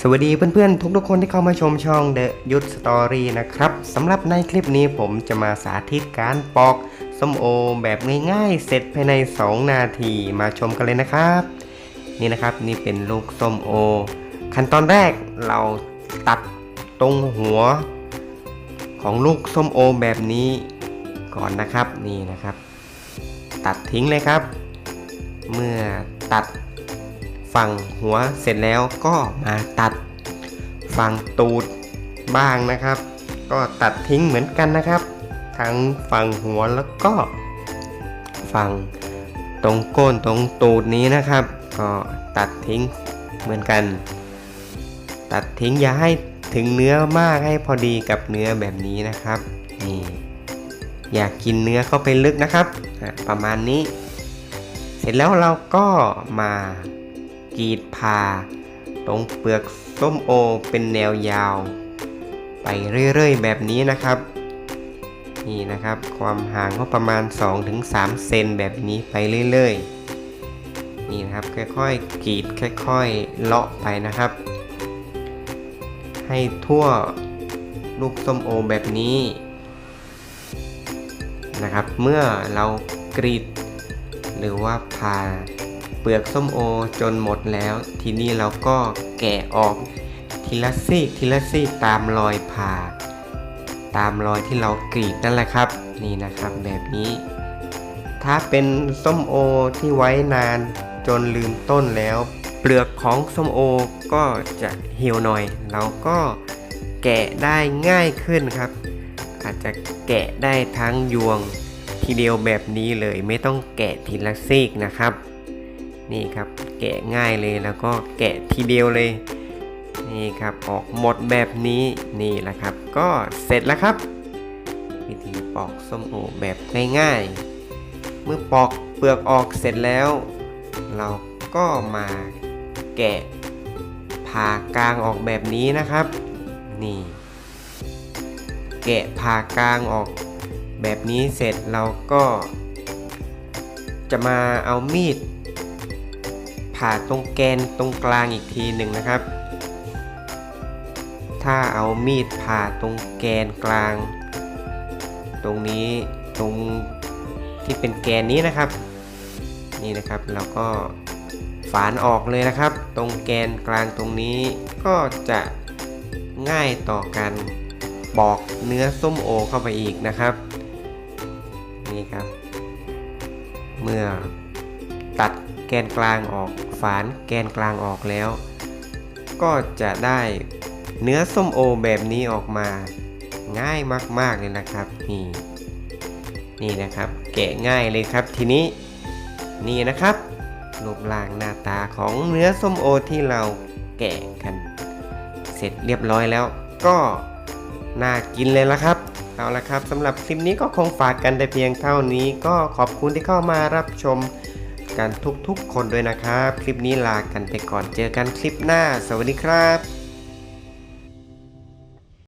สวัสดีเพื่อนๆ ทุกๆคนที่เข้ามาชมช่อง The ยุทธสตอรี่นะครับสำหรับในคลิปนี้ผมจะมาสาธิตการปอกส้มโอแบบง่ายๆ เสร็จภายใน 2 นาทีมาชมกันเลยนะครับ นี่นะครับนี่เป็นลูกส้มโอ ขั้นตอนแรกเราตัดตรงหัว ของลูกส้มโอแบบนี้ก่อนนะครับนี่นะครับ ตัดทิ้งเลยครับ เมื่อตัด ฝั่งหัวเสร็จแล้วก็มาตัดฝั่งตูดบ้างนะครับ ก็ตัดทิ้งเหมือนกันนะครับ ทั้งฝั่งหัวแล้วก็ฝั่งตรงก้นตรงตูดนี้นะครับ ก็ตัดทิ้งเหมือนกัน ตัดทิ้งอย่าให้ถึงเนื้อมากให้พอดีกับเนื้อแบบนี้นะครับนี่อยากกินเนื้อเข้าไปลึกนะครับ ประมาณนี้ เสร็จแล้วเราก็มา กรีดผ่า ตรงเปลือกส้มโอเป็นแนวยาว ไปเรื่อยๆ แบบนี้นะครับ นี่นะครับ ความห่างก็ประมาณ 2-3 เซนแบบนี้ไปเรื่อยๆ นี่นะครับ ค่อยๆกรีดค่อยๆ เลาะไปนะครับ ให้ทั่วลูกส้มโอแบบนี้นะครับ เมื่อเรากรีดหรือว่าผ่า ปลือกส้มโอจนหมดแล้ว ทีนี้เราก็แกะออกทีละซีกทีละซีกตามรอยผ่า ตามรอยที่เรากรีดนั่นแหละครับ นี่นะครับแบบนี้ ถ้าเป็นส้มโอที่ไว้นานจนลืมต้นแล้ว เปลือกของส้มโอก็จะเหี่ยวหน่อย เราก็แกะได้ง่ายขึ้นครับ อาจจะแกะได้ทั้งยวงทีเดียวแบบนี้เลยไม่ต้องแกะทีละซีกนะครับ นี่ครับแกะง่ายเลยแล้วก็แกะทีเดียวเลย นี่ครับออกหมดแบบนี้นี่แหละครับ ก็เสร็จแล้วครับ วิธีปอกส้มโอแบบง่ายๆ เมื่อปอกเปลือกออกเสร็จแล้ว เราก็มาแกะผ่ากลางออกแบบนี้นะครับ นี่ แกะผ่ากลางออกแบบนี้เสร็จเราก็ จะมาเอามีด ผ่าตรงแกนตรงกลางอีกทีหนึ่งนะครับ ถ้าเอามีดผ่าตรงแกนกลาง ตรงนี้ตรงที่เป็นแกนนี้นะครับ นี่นะครับเราก็ฝานออกเลยนะครับ ตรงแกนกลางตรงนี้ก็จะง่ายต่อการปอกเนื้อส้มโอเข้าไปอีกนะครับ นี่ครับ เมื่อตัด แกนกลางออกฝานแกนกลางออกแล้ว ก็จะได้เนื้อส้มโอแบบนี้ออกมา ง่ายมากๆเลยนะครับนี่นี่นะครับแกะง่ายเลยครับทีนี้นี่นะครับรูปร่างหน้าตาของเนื้อส้มโอที่เราแกะกัน เสร็จเรียบร้อยแล้ว ก็น่ากินเลยละครับ เอาละครับสำหรับคลิปนี้ก็คงฝากกันแต่เพียงเท่านี้ ก็ขอบคุณที่เข้ามารับชม กันทุกๆ คนด้วยนะครับ คลิปนี้ลากันไปก่อนเจอกันคลิปหน้า สวัสดีครับ